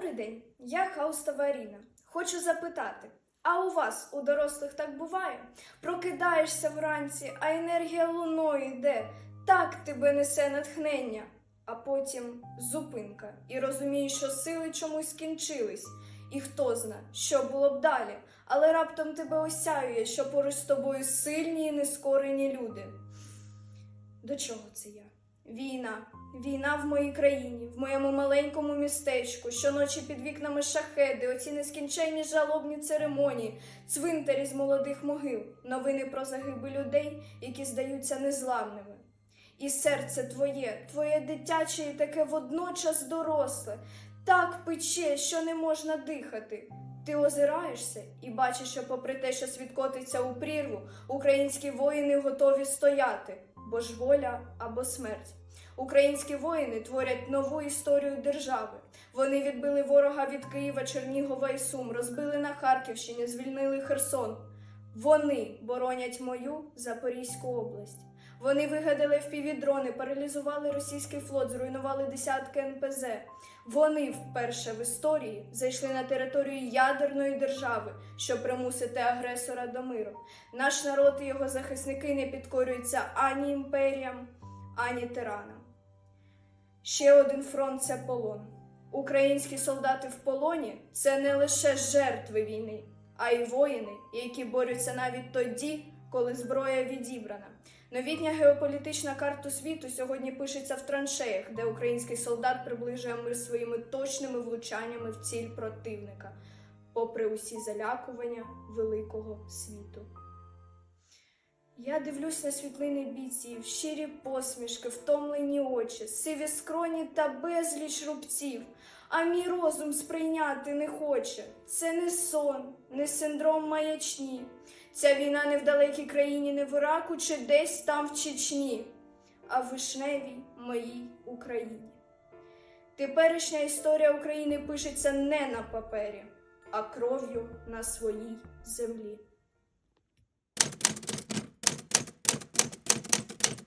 Добрий день, я Хаустова Аріна. Хочу запитати: а у вас, у дорослих, так буває? Прокидаєшся вранці, а енергія луною йде, так тебе несе натхнення, а потім зупинка, і розумієш, що сили чомусь скінчились. І хто зна, що було б далі, але раптом тебе осяює, що поруч з тобою сильні і нескорені люди. До чого це я? Війна. Війна в моїй країні, в моєму маленькому містечку, щоночі під вікнами шахеди, оці нескінченні жалобні церемонії, цвинтарі з молодих могил, новини про загиби людей, які здаються незламними. І серце твоє, твоє дитяче і таке водночас доросле, так пече, що не можна дихати. Ти озираєшся і бачиш, що, попри те, що світ котиться у прірву, українські воїни готові стояти, бо воля або смерть. Українські воїни творять нову історію держави. Вони відбили ворога від Києва, Чернігова і Сум, розбили на Харківщині, звільнили Херсон. Вони боронять мою Запорізьку область. Вони вигадали впівдрони, паралізували російський флот, зруйнували десятки НПЗ. Вони вперше в історії зайшли на територію ядерної держави, щоб примусити агресора до миру. Наш народ і його захисники не підкорюються ані імперіям, ані тиранам. Ще один фронт це полон. Українські солдати в полоні це не лише жертви війни, а й воїни, які борються навіть тоді, коли зброя відібрана. Новітня геополітична карта світу сьогодні пишеться в траншеях, де український солдат приближує мир своїми точними влучаннями в ціль противника, попри усі залякування великого світу. Я дивлюсь на світлини бійців, щирі посмішки, втомлені очі, сиві скроні та безліч рубців. А мій розум сприйняти не хоче. Це не сон, не синдром маячні. Ця війна не в далекій країні, не в Іраку чи десь там в Чечні, а в вишневій моїй Україні. Теперішня історія України пишеться не на папері, а кров'ю на своїй землі.